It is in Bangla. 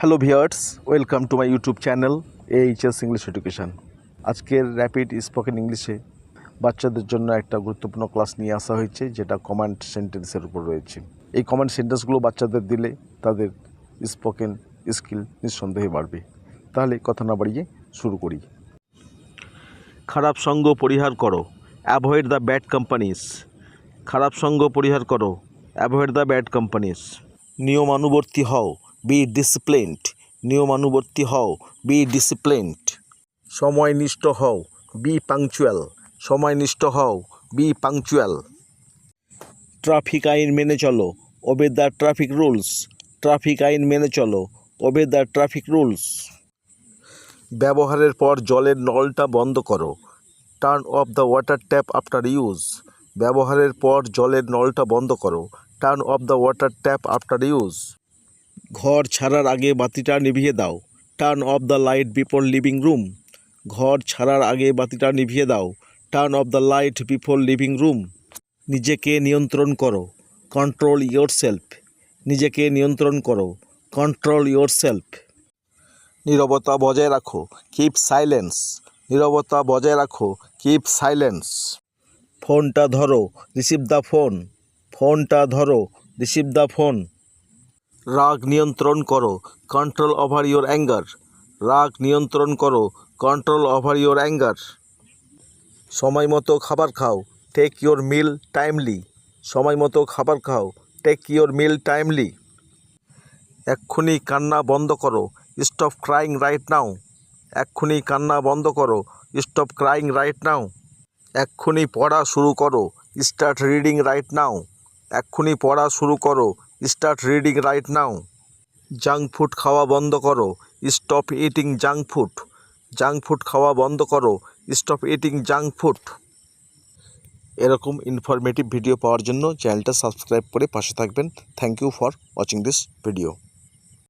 Hello viewers welcome to my YouTube channel HS English education আজকের র্যাপিড স্পোকেন ইংলিশে বাচ্চাদের জন্য একটা গুরুত্বপূর্ণ ক্লাস নিয়ে আসা হয়েছে, যেটা কমান্ড সেন্টেন্সের উপর রয়েছে। এই কমান্ড সেন্টেন্সগুলো বাচ্চাদের দিলে তাদের স্পোকেন স্কিল নিঃসন্দেহে বাড়বে। তাহলে কথা না বাড়িয়ে শুরু করি। খারাপ সঙ্গ পরিহার করো অ্যাভয়েড দ্য ব্যাড কোম্পানিস খারাপ সঙ্গ পরিহার করো অ্যাভয়েড দ্য ব্যাড কোম্পানিস নিয়মানুবর্তী হও বি ডিসিপ্লিনড নিয়মানুবর্তী হও বি ডিসিপ্লিনড সময়নিষ্ঠ হও বি পাংচুয়াল সময়নিষ্ঠ হও বি পাংচুয়াল ট্রাফিক আইন মেনে চলো। Obey the traffic rules traffic আইন মেনে চলো। ওবে দ্য ট্রাফিক রুলস ব্যবহারের পর জলের নলটা বন্ধ করো। Turn off the water tap after use ব্যবহারের পর জলের নলটা বন্ধ করো। Turn off the water tap after use ঘর ছাড়ার আগে বাতিটা নিভিয়ে দাও। Turn off the light before leaving room ঘর ছাড়ার আগে বাতিটা নিভিয়ে দাও। Turn off the light before leaving room নিজেকে নিয়ন্ত্রণ করো। কন্ট্রোল ইয়োর সেলফ নিজেকে নিয়ন্ত্রণ করো। কন্ট্রোল ইয়োর সেলফ নীরবতা বজায় রাখো। কিপ সাইলেন্স নীরবতা বজায় রাখো। কিপ সাইলেন্স ফোনটা ধরো। রিসিভ দ্য ফোন ফোনটা ধরো। রিসিভ দ্য ফোন রাগ নিয়ন্ত্রণ করো কন্ট্রোল ওভার ইয়োর অ্যাঙ্গার রাগ নিয়ন্ত্রণ করো কন্ট্রোল ওভার ইয়োর অ্যাঙ্গার সময় মতো খাবার খাও টেক ইয়োর মিল টাইমলি সময় মতো খাবার খাও টেক ইয়োর মিল টাইমলি এক্ষুনি কান্না বন্ধ করো স্টপ ক্রাইং রাইট নাও এক্ষুনি কান্না বন্ধ করো স্টপ ক্রাইং রাইট নাও এক্ষুনি পড়া শুরু করো স্টার্ট রিডিং রাইট নাও এক্ষুনি পড়া শুরু করো start reading right now junk food খাওয়া বন্ধ করো stop eating junk food junk food খাওয়া বন্ধ করো স্টপ ইটিং জাঙ্ক ফুড এরকম ইনফরমেটিভ ভিডিও পাওয়ার জন্য চ্যানেলটা সাবস্ক্রাইব করে পাশে থাকবেন। Thank you for watching this video